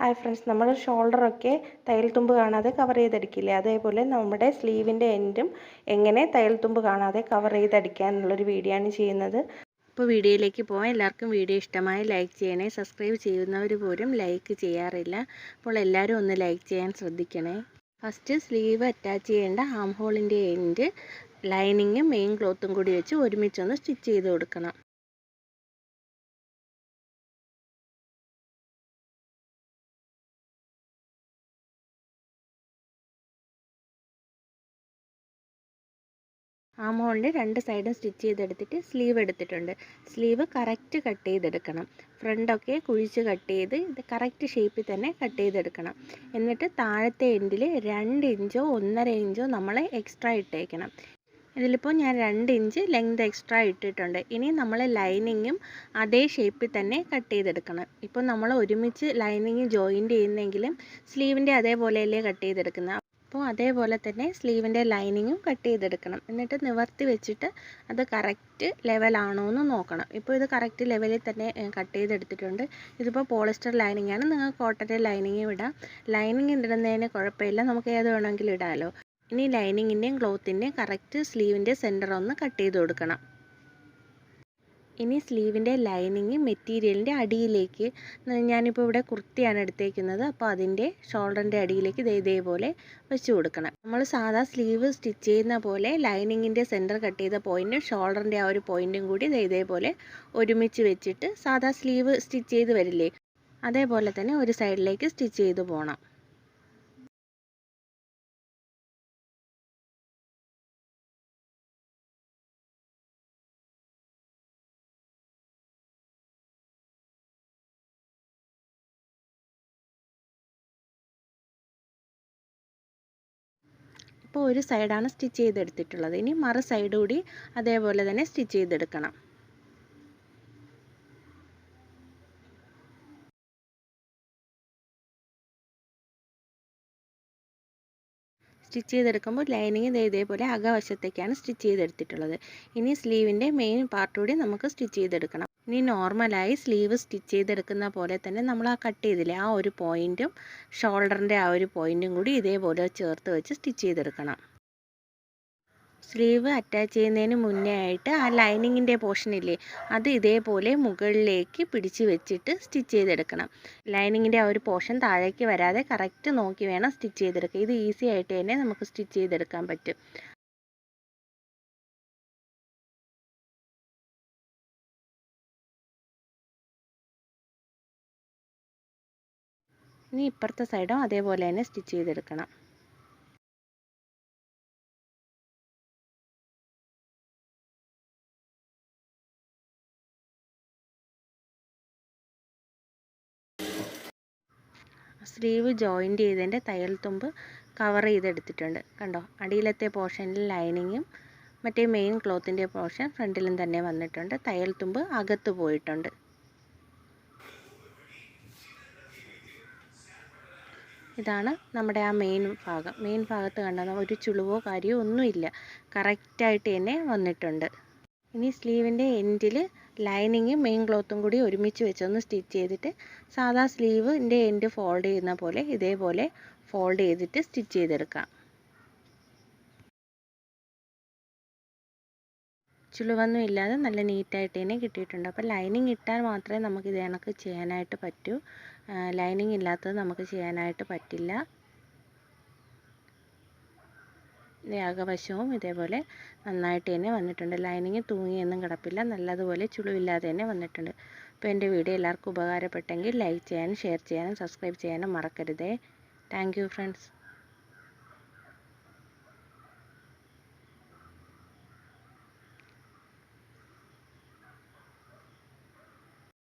Hi friends നമ്മൾ ഷോൾഡറൊക്കെ തയ്യൽ തുമ്പ് കാണാതെ കവർ ചെയ്തടിക്കില്ലേ? അതേപോലെ നമ്മുടെ സ്ലീവിന്റെ എൻഡും എങ്ങനെ തയ്യൽ തുമ്പ് കാണാതെ കവർ ചെയ്തെടുക്കുക എന്നുള്ളൊരു വീഡിയോ ആണ് ചെയ്യുന്നത്. അപ്പോൾ വീഡിയോയിലേക്ക് പോകാം എല്ലാവർക്കും വീഡിയോ ഇഷ്ടമായി ലൈക്ക് ചെയ്യണേ. സബ്സ്ക്രൈബ് ചെയ്യുന്നവർ പോലും ലൈക്ക് ചെയ്യാറില്ല. അപ്പോൾ എല്ലാവരും ഒന്ന് ലൈക്ക് ചെയ്യാൻ ശ്രദ്ധിക്കണേ. ഫസ്റ്റ് സ്ലീവ് അറ്റാച്ച് ചെയ്യേണ്ട ആം ഹോളിന്റെ എൻഡ് ലൈനിങ്ങും മെയിൻ ക്ലോത്തും കൂടി വെച്ച് ഒരുമിച്ചൊന്ന് സ്റ്റിച്ച് ചെയ്ത് കൊടുക്കണം. ആം ഹോളിന്റെ രണ്ട് സൈഡും സ്റ്റിച്ച് ചെയ്തെടുത്തിട്ട് സ്ലീവ് എടുത്തിട്ടുണ്ട്. സ്ലീവ് കറക്റ്റ് കട്ട് ചെയ്തെടുക്കണം. ഫ്രണ്ടൊക്കെ കുഴിച്ച് കട്ട് ചെയ്ത് ഇത് കറക്റ്റ് ഷേപ്പിൽ തന്നെ കട്ട് ചെയ്തെടുക്കണം. എന്നിട്ട് താഴത്തെ എൻഡിൽ രണ്ട് ഇഞ്ചോ ഒന്നര ഇഞ്ചോ നമ്മൾ എക്സ്ട്രാ ഇട്ടേക്കണം. ഇതിലിപ്പോൾ ഞാൻ രണ്ട് ഇഞ്ച് ലെങ്ത് എക്സ്ട്രാ ഇട്ടിട്ടുണ്ട്. ഇനി നമ്മൾ ലൈനിങ്ങും അതേ ഷേപ്പിൽ തന്നെ കട്ട് ചെയ്തെടുക്കണം. ഇപ്പോൾ നമ്മൾ ഒരുമിച്ച് ലൈനിങ് ജോയിന്റ് ചെയ്യുന്നെങ്കിലും സ്ലീവിന്റെ അതേപോലെയല്ലേ കട്ട് ചെയ്തെടുക്കുന്നത്. അപ്പോൾ അതേപോലെ തന്നെ സ്ലീവിന്റെ ലൈനിങ്ങും കട്ട് ചെയ്തെടുക്കണം. എന്നിട്ട് നിവർത്തി വെച്ചിട്ട് അത് കറക്റ്റ് ലെവലാണോ എന്ന് നോക്കണം. ഇപ്പോൾ ഇത് കറക്റ്റ് ലെവലിൽ തന്നെ കട്ട് ചെയ്തെടുത്തിട്ടുണ്ട്. ഇതിപ്പോൾ പോളിസ്റ്റർ ലൈനിങ് ആണ് നിങ്ങൾ കോട്ടന്റെ ലൈനിങ് ഇടാം. ലൈനിങ് ഇടുന്നതിന് കുഴപ്പമില്ല. നമുക്ക് ഏത് വേണമെങ്കിലും ഇടാമല്ലോ ഇനി ലൈനിങ്ങിന്റെയും ക്ലോത്തിന്റെയും കറക്റ്റ് സ്ലീവിന്റെ സെന്റർ ഒന്ന് കട്ട് ചെയ്ത് കൊടുക്കണം. ഇനി സ്ലീവിന്റെ ലൈനിങ് മെറ്റീരിയലിന്റെ അടിയിലേക്ക് ഞാനിപ്പോൾ ഇവിടെ കുർത്തിയാണ് എടുത്തേക്കുന്നത്. അപ്പോൾ അതിന്റെ ഷോൾഡറിന്റെ അടിയിലേക്ക് ഇത് ഇതേപോലെ വെച്ച് കൊടുക്കണം. നമ്മൾ സാധാ സ്ലീവ് സ്റ്റിച്ച് ചെയ്യുന്ന പോലെ ലൈനിങ്ങിന്റെ സെന്റർ കട്ട് ചെയ്ത പോയിന്റും ഷോൾഡറിന്റെ ആ ഒരു പോയിന്റും കൂടി ഇതേ ഇതേപോലെ ഒരുമിച്ച് വെച്ചിട്ട് സാധാ സ്ലീവ് സ്റ്റിച്ച് ചെയ്ത് വരില്ലേ അതേപോലെ തന്നെ ഒരു സൈഡിലേക്ക് സ്റ്റിച്ച് ചെയ്ത് പോകണം ഇപ്പോൾ ഒരു സൈഡാണ് സ്റ്റിച്ച് ചെയ്തെടുത്തിട്ടുള്ളത്. ഇനി മറു സൈഡ് കൂടി അതേപോലെ തന്നെ സ്റ്റിച്ച് ചെയ്തെടുക്കണം. സ്റ്റിച്ച് ചെയ്തെടുക്കുമ്പോൾ ലൈനിങ് ഇതേപോലെ അകവശത്തേക്കാണ് സ്റ്റിച്ച് ചെയ്തെടുത്തിട്ടുള്ളത്. ഇനി സ്ലീവിന്റെ മെയിൻ പാർട്ട് കൂടി നമുക്ക് സ്റ്റിച്ച് ചെയ്തെടുക്കണം. ഇനി നോർമലായി സ്ലീവ് സ്റ്റിച്ച് ചെയ്തെടുക്കുന്ന പോലെ തന്നെ നമ്മൾ ആ കട്ട് ചെയ്തില്ലേ ആ ഒരു പോയിന്റും ഷോൾഡറിന്റെ ആ ഒരു പോയിന്റും കൂടി ഇതേപോലെ ചേർത്ത് വെച്ച് സ്റ്റിച്ച് ചെയ്തെടുക്കണം. സ്ലീവ് അറ്റാച്ച് ചെയ്യുന്നതിന് മുന്നേ ആയിട്ട് ആ ലൈനിങ്ങിന്റെ പോർഷൻ ഇല്ലേ അത് ഇതേപോലെ മുകളിലേക്ക് പിടിച്ച് വെച്ചിട്ട് സ്റ്റിച്ച് ചെയ്തെടുക്കണം. ലൈനിങ്ങിന്റെ ആ ഒരു പോർഷൻ താഴേക്ക് വരാതെ കറക്റ്റ് നോക്കി വേണം സ്റ്റിച്ച് ചെയ്തെടുക്കുക ഇത് ഈസി ആയിട്ട് തന്നെ നമുക്ക് സ്റ്റിച്ച് ചെയ്തെടുക്കാൻ പറ്റും. ഇനി ഇപ്പുറത്തെ സൈഡും അതേപോലെ തന്നെ സ്റ്റിച്ച് ചെയ്തെടുക്കണം. സ്ലീവ് ജോയിന്റ് ചെയ്തതിന്റെ തയ്യൽ തുമ്പ് കവർ ചെയ്തെടുത്തിട്ടുണ്ട്. കണ്ടോ? അടിയിലത്തെ പോർഷനിൽ ലൈനിങ്ങും മറ്റേ മെയിൻ ക്ലോത്തിന്റെ പോർഷൻ ഫ്രണ്ടിലും തന്നെ വന്നിട്ടുണ്ട്. തയ്യൽ തുമ്പ് അകത്ത് പോയിട്ടുണ്ട്. ഇതാണ് നമ്മുടെ ആ മെയിൻ ഭാഗം. മെയിൻ ഭാഗത്ത് കണ്ടാൽ ഒരു ചുളിവോ കാര്യമോ ഒന്നുമില്ല. കറക്റ്റായിട്ട് തന്നെ വന്നിട്ടുണ്ട്. ഇനി സ്ലീവിന്റെ എൻഡിൽ ലൈനിങ്ങും മെയിൻ ക്ലോത്തും കൂടി ഒരുമിച്ച് വെച്ചൊന്ന് സ്റ്റിച്ച് ചെയ്തിട്ട് സാധാ സ്ലീവിന്റെ എൻഡ് ഫോൾഡ് ചെയ്യുന്ന പോലെ ഇതേപോലെ ഫോൾഡ് ചെയ്തിട്ട് സ്റ്റിച്ച് ചെയ്തെടുക്കാം. ചുളിവൊന്നും ഇല്ലാതെ നല്ല നീറ്റായിട്ട് തന്നെ കിട്ടിയിട്ടുണ്ട്. അപ്പോൾ ലൈനിങ് ഇട്ടാൽ മാത്രമേ നമുക്ക് ഇത് കണക്ക് ചെയ്യാനായിട്ട് പറ്റൂ. ലൈനിങ് ഇല്ലാത്തത് നമുക്ക് ചെയ്യാനായിട്ട് പറ്റില്ല. അകവശവും ഇതേപോലെ നന്നായിട്ട് തന്നെ വന്നിട്ടുണ്ട്. ലൈനിങ് തൂങ്ങിയൊന്നും കിടപ്പില്ല. നല്ലതുപോലെ ചുളിവില്ലാതെ തന്നെ വന്നിട്ടുണ്ട്. അപ്പോൾ എന്റെ വീഡിയോ എല്ലാവർക്കും ഉപകാരപ്പെട്ടെങ്കിൽ ലൈക്ക് ചെയ്യാനും ഷെയർ ചെയ്യാനും സബ്സ്ക്രൈബ് ചെയ്യാനും മറക്കരുതേ. Thank friends